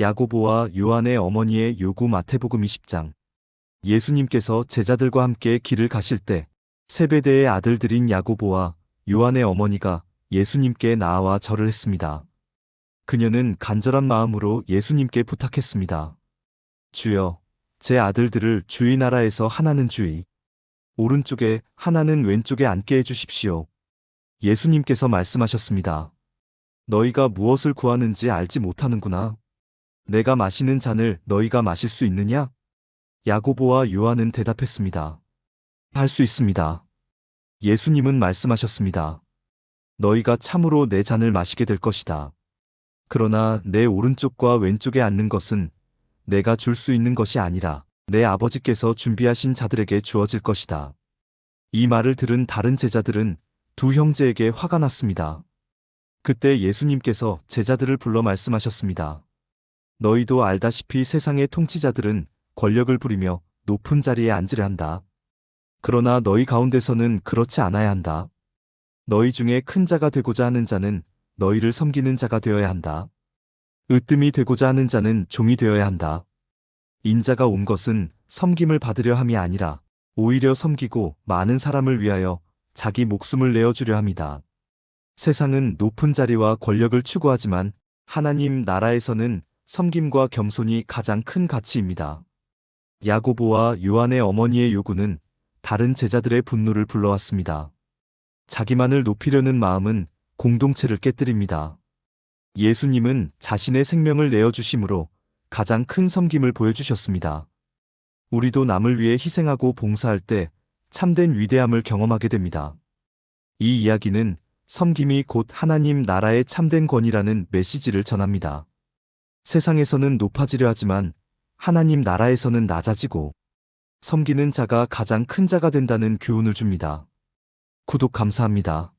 야고보와 요한의 어머니의 요구 마태복음 20장. 예수님께서 제자들과 함께 길을 가실 때 세베대의 아들들인 야고보와 요한의 어머니가 예수님께 나아와 절을 했습니다. 그녀는 간절한 마음으로 예수님께 부탁했습니다. 주여, 제 아들들을 주의 나라에서 하나는 주의, 오른쪽에 하나는 왼쪽에 앉게 해주십시오. 예수님께서 말씀하셨습니다. 너희가 무엇을 구하는지 알지 못하는구나. 내가 마시는 잔을 너희가 마실 수 있느냐? 야고보와 요한은 대답했습니다. 할 수 있습니다. 예수님은 말씀하셨습니다. 너희가 참으로 내 잔을 마시게 될 것이다. 그러나 내 오른쪽과 왼쪽에 앉는 것은 내가 줄 수 있는 것이 아니라 내 아버지께서 준비하신 자들에게 주어질 것이다. 이 말을 들은 다른 제자들은 두 형제에게 화가 났습니다. 그때 예수님께서 제자들을 불러 말씀하셨습니다. 너희도 알다시피 세상의 통치자들은 권력을 부리며 높은 자리에 앉으려 한다. 그러나 너희 가운데서는 그렇지 않아야 한다. 너희 중에 큰 자가 되고자 하는 자는 너희를 섬기는 자가 되어야 한다. 으뜸이 되고자 하는 자는 종이 되어야 한다. 인자가 온 것은 섬김을 받으려 함이 아니라 오히려 섬기고 많은 사람을 위하여 자기 목숨을 내어주려 함이다. 세상은 높은 자리와 권력을 추구하지만 하나님 나라에서는 섬김과 겸손이 가장 큰 가치입니다. 야고보와 요한의 어머니의 요구는 다른 제자들의 분노를 불러왔습니다. 자기만을 높이려는 마음은 공동체를 깨뜨립니다. 예수님은 자신의 생명을 내어주심으로 가장 큰 섬김을 보여주셨습니다. 우리도 남을 위해 희생하고 봉사할 때 참된 위대함을 경험하게 됩니다. 이 이야기는 섬김이 곧 하나님 나라의 참된 권위라는 메시지를 전합니다. 세상에서는 높아지려 하지만 하나님 나라에서는 낮아지고 섬기는 자가 가장 큰 자가 된다는 교훈을 줍니다. 구독 감사합니다.